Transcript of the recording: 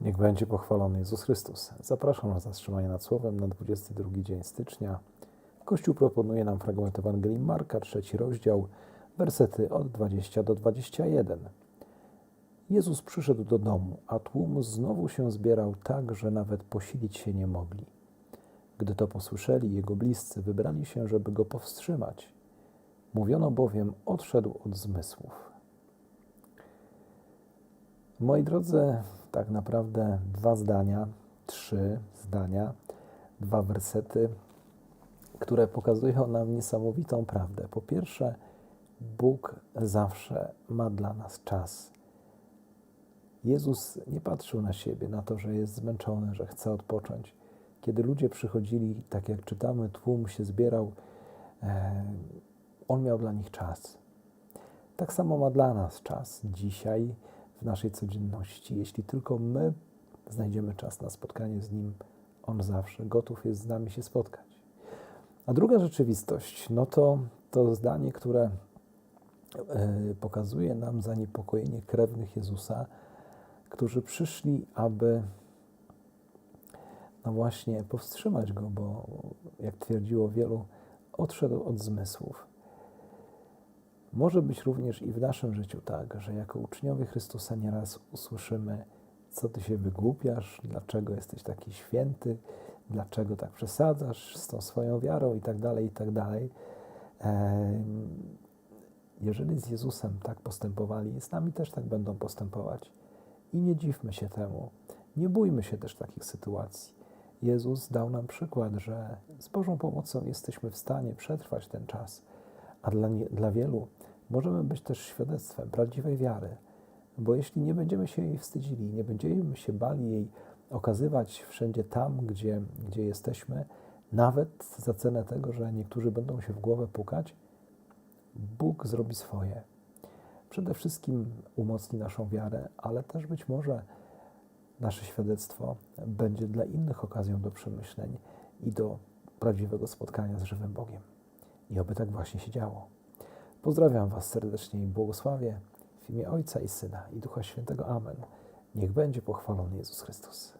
Niech będzie pochwalony Jezus Chrystus. Zapraszam na zatrzymanie nad Słowem na 22 dzień stycznia. Kościół proponuje nam fragment Ewangelii Marka, trzeci rozdział, wersety od 20 do 21. Jezus przyszedł do domu, a tłum znowu się zbierał tak, że nawet posilić się nie mogli. Gdy to posłyszeli, jego bliscy wybrali się, żeby go powstrzymać. Mówiono bowiem, odszedł od zmysłów. Moi drodzy, tak naprawdę dwa zdania, trzy zdania, dwa wersety, które pokazują nam niesamowitą prawdę. Po pierwsze, Bóg zawsze ma dla nas czas. Jezus nie patrzył na siebie, na to, że jest zmęczony, że chce odpocząć. Kiedy ludzie przychodzili, tak jak czytamy, tłum się zbierał, e, on miał dla nich czas. Tak samo ma dla nas czas dzisiaj w naszej codzienności. Jeśli tylko my znajdziemy czas na spotkanie z Nim, On zawsze gotów jest z nami się spotkać. A druga rzeczywistość, no to to zdanie, które e, pokazuje nam zaniepokojenie krewnych Jezusa, którzy przyszli, aby no właśnie powstrzymać go, bo jak twierdziło wielu, odszedł od zmysłów. Może być również i w naszym życiu tak, że jako uczniowie Chrystusa nieraz usłyszymy, co ty się wygłupiasz, dlaczego jesteś taki święty, dlaczego tak przesadzasz z tą swoją wiarą i tak dalej, i tak dalej. Jeżeli z Jezusem tak postępowali, z nami też tak będą postępować. I nie dziwmy się temu. Nie bójmy się też takich sytuacji. Jezus dał nam przykład, że z Bożą pomocą jesteśmy w stanie przetrwać ten czas, a dla, nie, dla wielu możemy być też świadectwem prawdziwej wiary, bo jeśli nie będziemy się jej wstydzili, nie będziemy się bali jej okazywać wszędzie tam, gdzie, gdzie jesteśmy, nawet za cenę tego, że niektórzy będą się w głowę pukać, Bóg zrobi swoje. Przede wszystkim umocni naszą wiarę, ale też być może nasze świadectwo będzie dla innych okazją do przemyśleń i do prawdziwego spotkania z żywym Bogiem. I oby tak właśnie się działo. Pozdrawiam Was serdecznie i błogosławię w imię Ojca i Syna i Ducha Świętego. Amen. Niech będzie pochwalony Jezus Chrystus.